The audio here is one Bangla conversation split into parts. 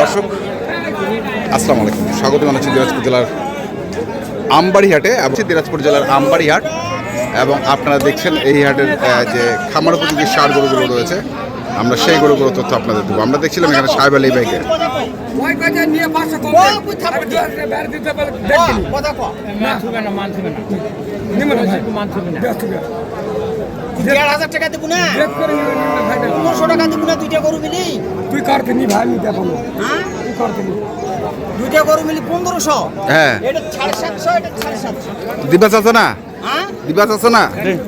দর্শক, আসসালামু আলাইকুম। স্বাগত জানাচ্ছি দিনাজপুর জেলার আমবাড়ি হাটে এবং দিনাজপুর জেলার আমবাড়ি হাট এবং আপনারা দেখছেন এই হাটের যে খামার উপযোগী সার গরুগুলো রয়েছে, আমরা সেই গরুগুলো তথ্য আপনাদের দেবো। আমরা দেখছিলাম এখানে সাহেব আলী ভাইকে। দেড় হাজার টাকা দেবো না। টাকা দেবো না, দুইটা গরু মিলি। তুই করতে নি ভাই আমি দেখো না। হ্যাঁ তুই করতে নি দুইটা গরু মিলি পনেরোশো হ্যাঁ এটা সাড়ে সাতশো এটা সাড়ে সাতশো দিবাস আছে না হ্যাঁ না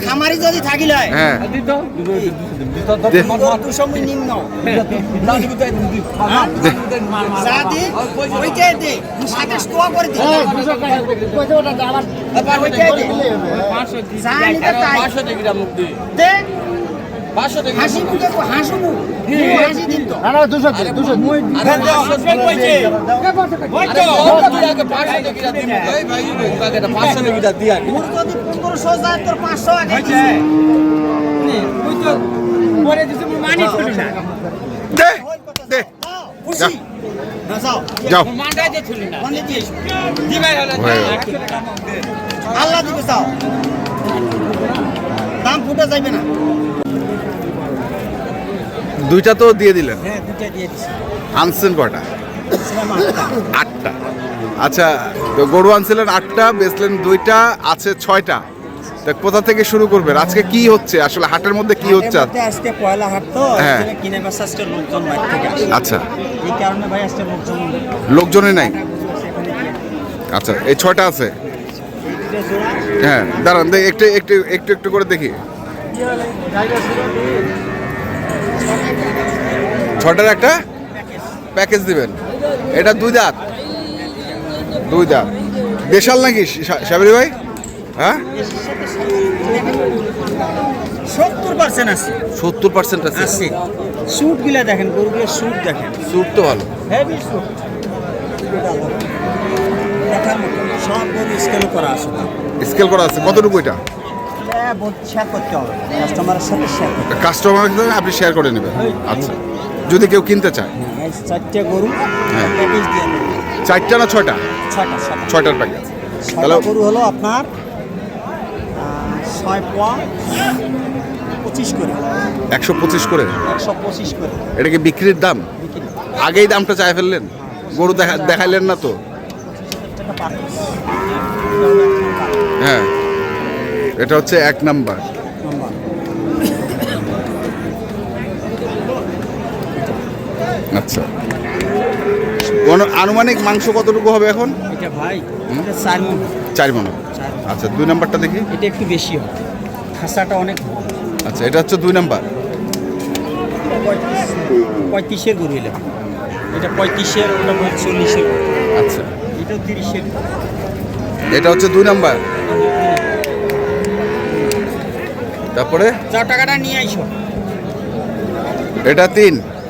খামারি যদি থাকিলে হ্যাঁ। দুশো মুই নিম্ন টাকা টাকা। হাসি তো টাকা ভাই ভাই টাকা দিয়া যদি যায় তোর আগে তো পরে দিছি মানি না দে দে। খুশি। না যাও। যাও। মানটাই যে ছুলি না মনে দিস দিবাই হলে আল্লাহ দিবে যাও। দাম ফুটে যাইবে না। দুইটা তো দিয়ে দিলেন। হ্যাঁ দুটাই দিয়ে দিছি। আনছেন কটা আটটা। আচ্ছা তো গরু আনছিলেন আটটা বেচলেন দুইটা আছে ছয়টা। তা কোথা থেকে শুরু করবেন? আজকে কি হচ্ছে? আসলে হাটের মধ্যে কি হচ্ছে? আজকে পয়লা হাট তো হ্যাঁ। কিনে বেচা আজকে লোকজন বাইরে থেকে আচ্ছা। এই কারণে ভাই আজকে লোকজন লোকজনই নাই? আচ্ছা এই ছয়টা আছে? হ্যাঁ দাঁড়ান দেখ একটু একটু একটু একটু করে দেখি। ছটার একটা প্যাকেজ দিবেন। এটা দুই দাঁত। দুই দাঁত। দেশাল নাকি সা- ভাই? হ্যাঁ? সত্তর পার্সেন্ট আছে। সত্তর পার্সেন্ট আছে? আছে। স্যুট দেখেন গরুগুলো স্যুট দেখেন। সুট তো ভালো। Heavy suit. সব গরু স্কেল করা আছে। স্কেল করা আছে। কতটুকু এটা? শেয়ার করতে হবে। কাস্টমারের সাথে শেয়ার করতে কাস্টমার আপনি শেয়ার করে নেবেন। আচ্ছা। যদি কেউ কিনতে চায়। এই চারটে গরু হ্যাঁ। চারটা না ছয়টা? ছয়টা ছয়টার প্যাকেজ তাহলে গরু হলো আপনার ছয় পোয়া পঁচিশ করে। একশো পঁচিশ করে? একশো পঁচিশ করে। এটা কি বিক্রির দাম? আগেই দামটা চাই ফেললেন? গরু দেখা দেখাইলেন না তো? হ্যাঁ। এটা হচ্ছে এক নাম্বার। আচ্ছা। আনুমানিক মাংস কতটুকু হবে এখন? এটা ভাই এটা চার মন। চার মন। আচ্ছা দুই নাম্বারটা দেখি। এটা একটু বেশি হয় খাসাটা অনেক আচ্ছা এটা হচ্ছে দুই নাম্বার। পঁয়ত্রিশ পঁয়ত্রিশের গরু এলাম এটা পঁয়ত্রিশের ওটা চল্লিশের আচ্ছা। এটাও তিরিশের এটা হচ্ছে দুই নাম্বার। তারপরে? যা টাকাটা নিয়ে আইসো। এটা তিন। এটা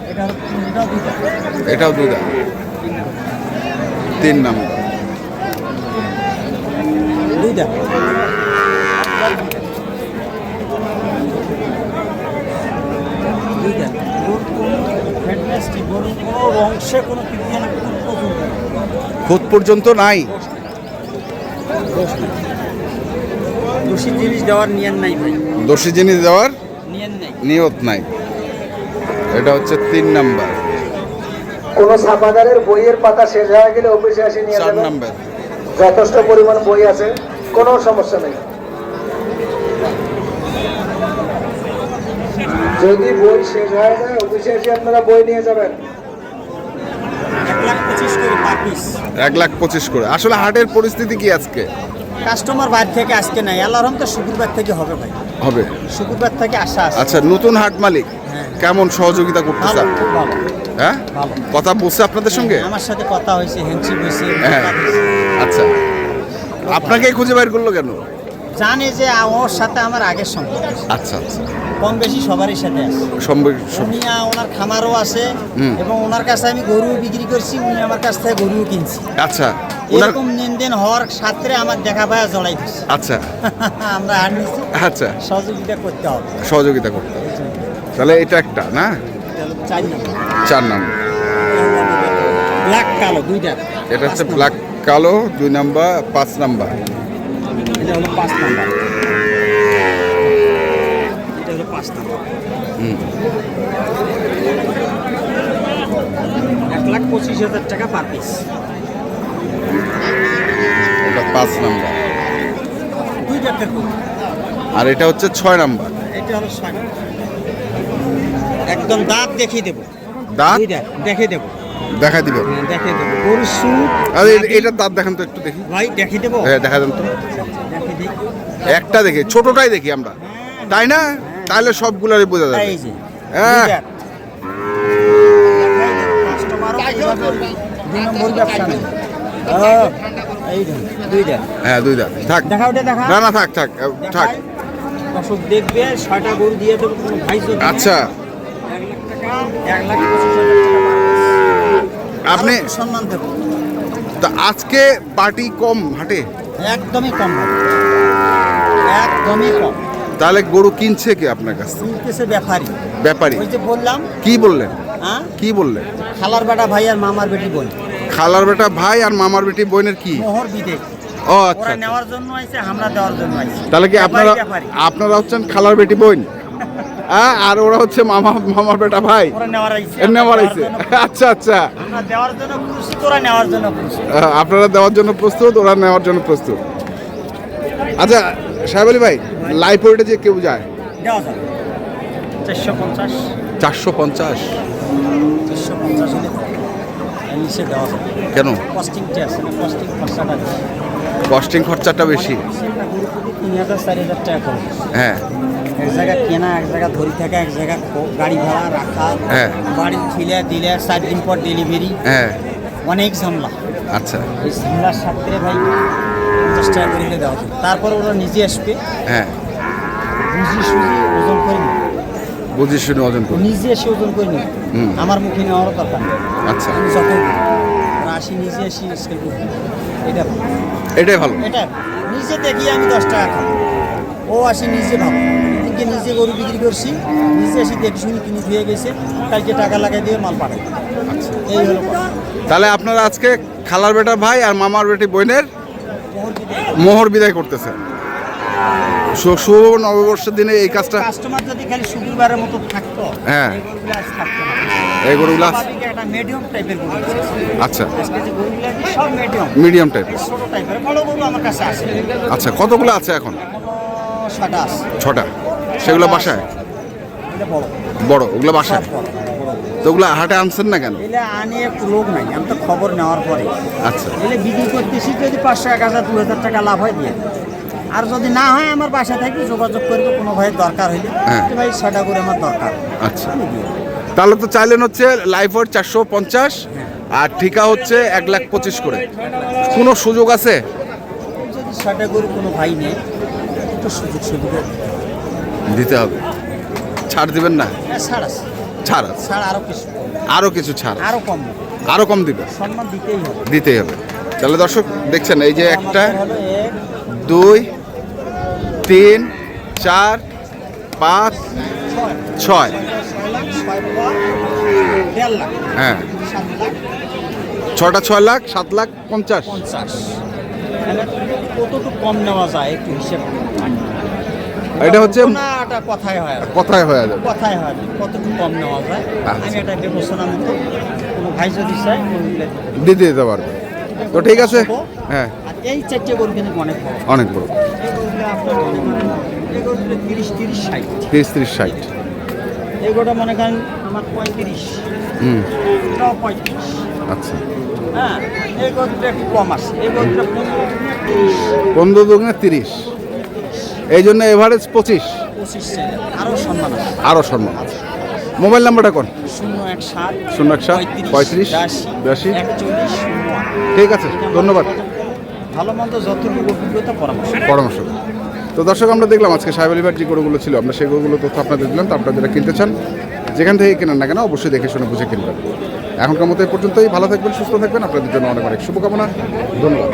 এটাও দুইটা। তিন নাম্বার। খুদ পর্যন্ত নাই। দোষী জিনিস দেওয়ার নিয়ম নাই ভাই। দোষী জিনিস দেওয়ার নিয়ত নাই। এটা হচ্ছে তিন নাম্বার। কোন ছাপাদারের বইয়ের পাতা শেষ হয়ে গেলে অফিসে এসে নিয়ে চার নাম্বার। যথেষ্ট পরিমাণ বই আছে কোনো সমস্যা নেই। যদি বই শেষ হয়ে যায় অফিসে এসে আপনারা বই নিয়ে যাবেন। এক লাখ পঁচিশ করে এক লাখ পঁচিশ করে। আসলে হাটের পরিস্থিতি কি আজকে? কাস্টমার বাইরে থেকে আজকে নাই। আল্লাহর রহমতে শুক্রবার থেকে হবে ভাই। হবে। শুক্রবার থেকে আসা আছে। আচ্ছা নতুন হাট মালিক হ্যাঁ। কেমন সহযোগিতা করতে চান হ্যাঁ? কথা বলছে আপনাদের সঙ্গে? আমার সাথে কথা হয়েছে হেন্সি হয়েছে হ্যাঁ। আচ্ছা। আপনাকে খুঁজে বাইর করল কেন? জানে যে ওর সাথে আমার আগের সম্পর্ক আচ্ছা আচ্ছা। কম বেশি সবারই সাথে আছে। উনি ওনার খামারও আছে এবং ওনার কাছে আমি গরু বিক্রি করছি উনি আমার কাছ থেকে গরুও কিনছি। আচ্ছা এরকম লেনদেন হওয়ার সাথে আমার দেখা পায়া জড়াই দিচ্ছে আচ্ছা। আমরা আর নিচ্ছি আচ্ছা। সহযোগিতা করতে হবে। সহযোগিতা করতে হবে। তাহলে এটা একটা না? চার নম্বর। চার নাম্বার। ব্ল্যাক কালো দুইটা। এটা হচ্ছে ব্ল্যাক কালো দুই নাম্বার পাঁচ নাম্বার। এটা হলো পাঁচ নাম্বার। এটা হলো পাঁচ নাম্বার। এক লাখ পঁচিশ হাজার টাকা পার পিস এটা পাঁচ নাম্বার। দুইটা দেখুন আর এটা হচ্ছে ছয় নাম্বার। এটা হলো ছয় নাম্বার। একদম দাঁত দেখিয়ে দেবো। দাঁত? দুইটা দেখে দেবো। দেখা হ্যাঁ, দেবো। গরুর সুট আর এটার দাঁত দেখান তো একটু দেখি। ভাই দেখে দেবো? হ্যাঁ দেখা দেন তো। একটা দেখি ছোটটাই দেখি আমরা। তাই না? তাহলে সবগুলোরই বোঝা যাবে। হ্যাঁ। হ্যাঁ দুই দাঁত। থাক। না না থাক থাক থাক। দর্শক দেখবে ছয়টা গরু দিয়ে দেবো কোনো ভাই যদি নেয়, আচ্ছা। এক লাখ টাকা এক লাখ পঁচিশ হাজার টাকা পাবে। আপনি সম্মান দেবো। তা আজকে পার্টি কম হাটে? একদমই কম একদমই কম। তাহলে গরু কিনছে কি আপনার কাছ থেকে? কিনতেছে ব্যাপারী। ব্যাপারী। ওই যে বললাম। কি বললেন? হ্যাঁ? কি বললেন? খালার বেটা ভাই আর মামার বেটি বোন। খালার বেটা ভাই আর মামার বেটি বোনের কি? মোহর বিদেশ। ও আচ্ছা আচ্ছা। নেওয়ার জন্য আইছে আমরা দেওয়ার জন্য আইছি। তাহলে কি আপনারা আপনারা হচ্ছেন খালার বেটি বোন? হ্যাঁ আর ওরা হচ্ছে মামা মামা বেটা ভাই। নেওয়ার আইছে আচ্ছা আচ্ছা। আপনারা দেওয়ার জন্য প্রস্তুত ওরা নেওয়ার জন্য প্রস্তুত। আচ্ছা সাহেব আলী ভাই লাইফ ওয়েটে যে কেউ যায়? চারশো পঞ্চাশ। কেন? কস্টিং খরচাটা বেশি। হ্যাঁ। এক জায়গা কেনা এক জায়গা ধরি থাকা এক জায়গা গাড়ি ভাড়া রাখা হ্যাঁ। বাড়ি ছিলে দিলে চার দিন পর ডেলিভারি হ্যাঁ। অনেক ঝামলা। আচ্ছা। এই ঝামলার সাথে ভাই পঞ্চাশ টাকা করে হলে দেওয়া যাবে তারপর ওরা নিজে আসবে। হ্যাঁ। বুঝি সুঝি ওজন করে নিবে। বুঝি শুনে ওজন করি। নিজে এসে ওজন করে নিবে। আমার মুখে নেওয়ারও দরকার আচ্ছা। যত আসি নিজে আসি স্কেল করে এটা ভালো। এটাই ভালো। এটা নিজে দেখি আমি দশ টাকা খাব। ও আসি নিজে ভাবো। এদিকে নিজে গরু বিক্রি করছি নিজে আসি দেখি শুনি কিনে ধুয়ে গেছে কালকে টাকা লাগাই দিয়ে মাল পাঠাই। আচ্ছা। এই হলো তাহলে আপনারা আজকে খালার বেটা ভাই আর মামার বেটি বোনের মোহর বিদায় করতেছেন। শুভ নববর্ষের দিনে এই কাজটা কাস্টমার যদি খালি শুক্রবারের মতো থাকতো হ্যাঁ। এই গরুগুলো একটা মিডিয়াম টাইপের গরু আচ্ছা। সব মিডিয়াম মিডিয়াম টাইপের ছোট টাইপের বড় গরু আমার কাছে আছে। আচ্ছা কতগুলো আছে এখন? এখনও ছটা ছটা। সেগুলো বাসায়? বড় বড় ওগুলো বাসায়? তো ওগুলো হাটে আনছেন না কেন? আনি একটু লোক নাই আমি তো খবর নেওয়ার পরে। আচ্ছা। এলে বিক্রি করতেছি যদি পাঁচশো এক হাজার দু হাজার টাকা লাভ হয় দিয়ে। আর যদি না হয় আমার বাসা থেকে যোগাযোগ করবে কোনো ভাইয়ের দরকার হইলে। হ্যাঁ। ভাই ছটা করে আমার দরকার। আচ্ছা। তাহলে তো চাইলেন হচ্ছে লাইফ ওয়েট চারশো পঞ্চাশ আর ঠিকা হচ্ছে এক লাখ পঁচিশ করে। কোনো সুযোগ আছে? যদি ছটা করে কোনো ভাই নেই একটু সুযোগ সুবিধা দিতে হবে। ছাড় দিবেন না? হ্যাঁ ছাড় আছে। ছাড় আছে। ছাড় আরও কিছু। আরও কিছু ছাড় আরও কম। আরও কম দিবে সম্মান দিতেই হবে। দিতেই হবে। তাহলে দর্শক দেখছেন এই যে একটা দুই তিন চার পাঁচ ছয়। হ্যাঁ। ছটা ছয় লাখ সাত লাখ পঞ্চাশ। পঞ্চাশ। কতটুকু কম নেওয়া যায় একটু হিসেব। এটা হচ্ছে- কথাই হয়। কথায় হয়ে কথাই হয়। কতটুকু কম নেওয়া যায়? আচ্ছা। আমি এটা বিবেচনা মতো। কোনো ভাই যদি চাই গরুগুলো দিতে দিতে পারবে। তো ঠিক আছে। হ্যাঁ এই চারটে গরু কিন্তু অনেক বড়। অনেক বড় তিরিশ তিরিশ ষাট। তিরিশ তিরিশ ষাট। এই গরুটা মনে করেন আমার পঁয়ত্রিশ। হুম। পঁয়ত্রিশ। আচ্ছা। হ্যাঁ এই গরুটা একটু কম আছে। এই গরুটা পনেরো দুগুণে তিরিশ। এই জন্য এভারেজ পঁচিশ। আরও সম্মান মোবাইল নাম্বারটা কোন? শূন্য এক সাত পঁয়ত্রিশ বিরাশি ঠিক আছে ধন্যবাদ। ভালো মন্দ যতটুকু অভিজ্ঞতা পরামর্শ। পরামর্শ। তো দর্শক আমরা দেখলাম আজকে সাহেব আলিবার যে গরুগুলো ছিল আমরা সেই গরুগুলো তথ্য আপনাদের দিলাম। তো আপনারা যারা কিনতে চান যেখান থেকে কেনেন না কেন অবশ্যই দেখে শুনে বুঝে কিনবেন। এখনকার মতো এই পর্যন্তই। ভালো থাকবেন সুস্থ থাকবেন। আপনাদের জন্য অনেক অনেক শুভকামনা। ধন্যবাদ।